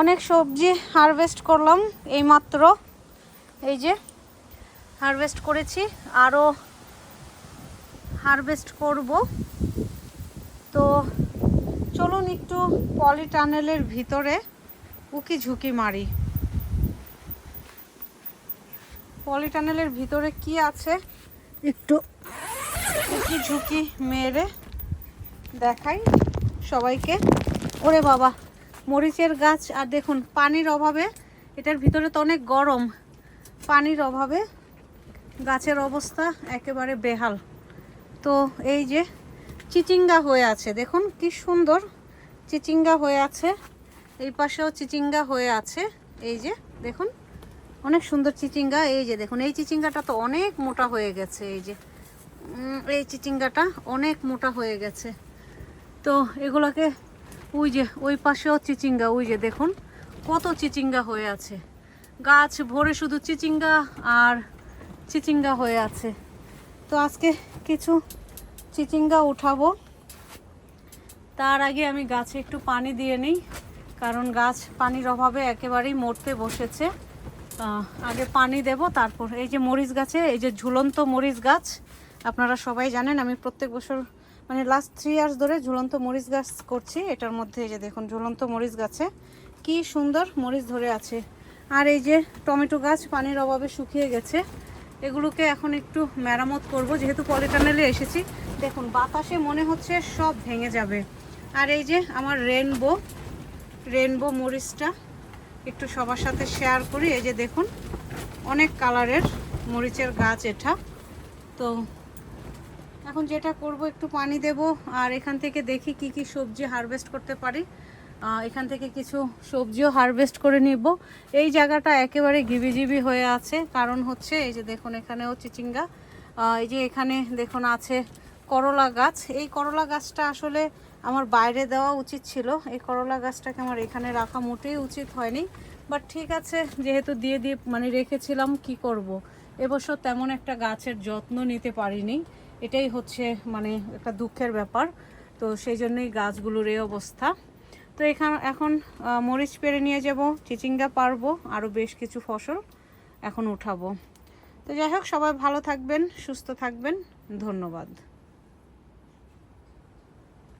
অনেক সবজি হারভেস্ট করলাম, এইমাত্র। এই যে হারভেস্ট করেছি আরও হারভেস্ট করব। তো চলুন একটু পলি টানেলের ভিতরে উকি ঝুঁকি মারি। পলি টানেলের ভিতরে কি আছে? একটু উকি ঝুঁকি মেরে দেখাই সবাইকে। ওরে বাবা মরিচের গাছ, আর দেখুন, পানির অভাবে, এটার ভিতরে তো অনেক গরম, পানির অভাবে গাছের অবস্থা একেবারে বেহাল। তো এই যে চিচিঙ্গা হয়ে আছে, দেখুন কি সুন্দর চিচিঙ্গা হয়ে আছে, এই পাশেও চিচিঙ্গা হয়ে আছে, এই যে, দেখুন, অনেক সুন্দর চিচিঙ্গা, এই যে, দেখুন, এই চিচিঙ্গাটা তো অনেক মোটা হয়ে গেছে, এই যে এই চিচিঙ্গাটা অনেক মোটা হয়ে গেছে। তো এগুলোকে ওই যে, ওই পাশেও চিচিঙ্গা, ওই যে দেখুন, কত চিচিঙ্গা হয়ে আছে। গাছ ভরে শুধু চিচিঙ্গা আর চিচিঙ্গা হয়ে আছে। তো আজকে কিছু চিচিঙ্গা উঠাবো। তার আগে আমি গাছে একটু পানি দিয়ে নিই, কারণ গাছ পানির অভাবে একেবারেই মরতে বসেছে। আগে পানি দেব, তারপর এই যে মরিচ গাছে, এই যে ঝুলন্ত মরিচ গাছ, আপনারা সবাই জানেন, আমি প্রত্যেক বছর মানে লাস্ট থ্রি ইয়ার্স ধরে ঝুলন্ত মরিচ গাছ করছি। এটার মধ্যে এই যে দেখুন, ঝুলন্ত মরিচ গাছে। কি সুন্দর মরিচ ধরে আছে। আর এই যে টমেটো গাছ পানির অভাবে শুকিয়ে গেছে। এগুলোকে এখন একটু মেরামত করব। যেহেতু পলিটানেলে এসেছি, দেখুন, বাতাসে মনে হচ্ছে সব ভেঙে যাবে। আর এই যে আমার রেনবো রেনবো মরিচটা একটু সবার সাথে শেয়ার করি। এই যে দেখুন, অনেক কালারের মরিচের গাছ এটা। তো এখন যেটা করব, একটু পানি দেব আর এখান থেকে দেখি কি কি সবজি হারভেস্ট করতে পারি। এখান থেকে কিছু সবজিও হারভেস্ট করে নিব। এই জায়গাটা একেবারে গিবিজিবি হয়ে আছে। কারণ হচ্ছে, এই যে দেখুন এখানেও চিচিঙ্গা। এই যে এখানে দেখুন আছে করলা গাছ। এই করলা গাছটা আসলে আমার বাইরে দেওয়া উচিত ছিল। এই করলা গাছটাকে আমার এখানে রাখা মোটেই উচিত হয়নি। বাট ঠিক আছে, যেহেতু দিয়ে দিয়ে মানে রেখেছিলাম, কি করব। এবছর তেমন একটা গাছের যত্ন নিতে পারিনি। এটাই হচ্ছে মানে একটা দুঃখের ব্যাপার। তো সেই জন্যই গাছগুলোর এই অবস্থা। তো এখান, এখন মরিচ পেরে নিয়ে যাব, চিচিঙ্গা পারব আরও বেশ কিছু ফসল এখন উঠাবো। তো যাই হোক, সবাই ভালো থাকবেন, সুস্থ থাকবেন। ধন্যবাদ।